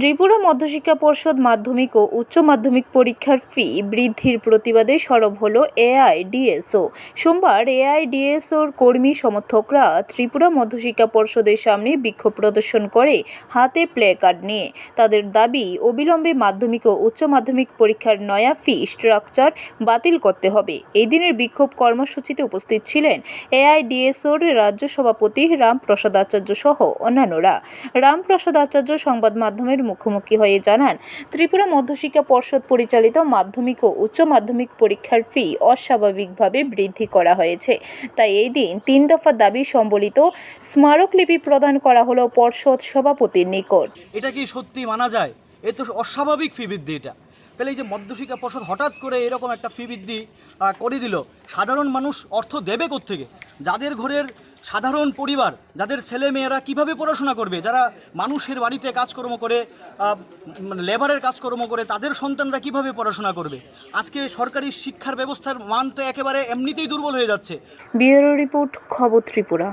ত্রিপুরা মধ্যশিক্ষা পর্ষদ মাধ্যমিক ও উচ্চ মাধ্যমিক পরীক্ষার ফি বৃদ্ধির প্রতিবাদে সরব হল এআইডিএসও। সোমবার এআইডিএসওর কর্মী সমর্থকরা ত্রিপুরা মধ্যশিক্ষা পর্ষদের সামনে বিক্ষোভ প্রদর্শন করে হাতে প্লে কার্ড নিয়ে। তাদের দাবি, অবিলম্বে মাধ্যমিক ও উচ্চ মাধ্যমিক পরীক্ষার নয়া ফি স্ট্রাকচার বাতিল করতে হবে। এই দিনের বিক্ষোভ কর্মসূচিতে উপস্থিত ছিলেন এআইডিএসওর রাজ্য সভাপতি রামপ্রসাদ আচার্য সহ অন্যান্যরা। রামপ্রসাদ আচার্য সংবাদ মাধ্যমের মুখোমুখি হয়ে জানান, ত্রিপুরা মধ্যশিক্ষা পর্ষদ পরিচালিত মাধ্যমিক ও উচ্চ মাধ্যমিক পরীক্ষার ফি অস্বাভাবিকভাবে বৃদ্ধি করা হয়েছে। তাই এই দিন তিন দফা দাবি সম্বলিত স্মারকলিপি প্রদান করা হলো পর্ষদ সভাপতির নিকট। এটা কি সত্যি মানা যায়? এ তো অস্বাভাবিক ফি বৃদ্ধি এটা। তাহলে এই যে মধ্যশিক্ষা পর্ষদ হঠাৎ করে এরকম একটা ফি বৃদ্ধি করে দিল, সাধারণ মানুষ অর্থ দেবে থেকে যাদের ঘরের সাধারণ পরিবার, যাদের ছেলে মেয়েরা কীভাবে পড়াশোনা করবে? যারা মানুষের বাড়িতে কাজকর্ম করে মানে লেবারের কাজকর্ম করে, তাদের সন্তানরা কীভাবে পড়াশোনা করবে? আজকে সরকারি শিক্ষার ব্যবস্থার মান তো একেবারে এমনিতেই দুর্বল হয়ে যাচ্ছে। বিয়ের রিপোর্ট, খবর ত্রিপুরা।